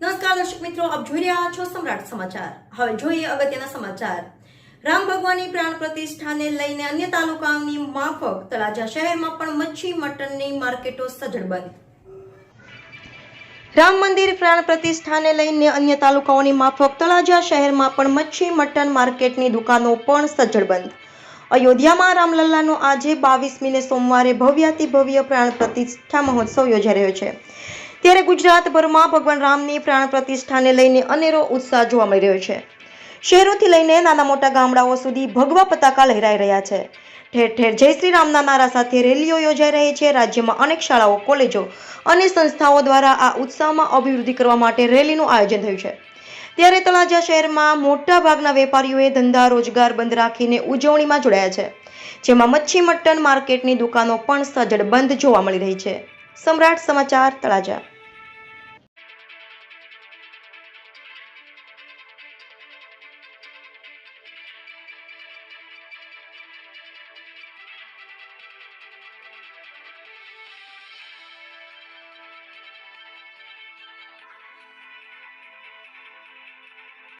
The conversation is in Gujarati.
નમસ્કાર દર્શક મિત્રો, આપ જોઈ રહ્યા છો સમ્રાટ સમાચાર. હવે જોઈએ અગત્યના સમાચાર. રામ ભગવાનની પ્રાણ પ્રતિષ્ઠાને લઈને અન્ય તાલુકાઓની માફક તળાજા શહેરમાં પણ મચ્છી મટનની માર્કેટો સજ્જડ બંધ. રામ મંદિર પ્રાણ પ્રતિષ્ઠાને લઈને અન્ય તાલુકાઓની માફક તળાજા શહેરમાં પણ મચ્છી મટન માર્કેટની દુકાનો પણ સજ્જડ બંધ. અયોધ્યામાં રામલલ્લાનો આજે બાવીસમીને સોમવારે ભવ્યાતિ ભવ્ય પ્રાણ પ્રતિષ્ઠા મહોત્સવ યોજાઈ રહ્યો છે. ત્યારે ગુજરાતભરમાં ભગવાન રામની પ્રાણ પ્રતિષ્ઠાને લઈને અનેરો ઉત્સાહ જોવા મળી રહ્યો છે. શહેરોથી લઈને નાના મોટા ગામડાઓ સુધી ભગવા પતાકા લહેરાઈ રહ્યા છે. ઠેર ઠેર જય શ્રી રામના નારા સાથે રેલીઓ યોજાઈ રહી છે. રાજ્યમાં અનેક શાળાઓ, કોલેજો અને સંસ્થાઓ દ્વારા આ ઉત્સાહમાં અભિવૃદ્ધિ કરવા માટે રેલીનું આયોજન થયું છે. ત્યારે તળાજા શહેરમાં મોટા ભાગના વેપારીઓએ ધંધા, રોજગાર બંધ રાખીને ઉજવણીમાં જોડાયા છે. જેમાં મચ્છી મટન માર્કેટની દુકાનો પણ સજ્જડ બંધ જોવા મળી રહી છે. સમ્રાટ સમાચાર તળાજા.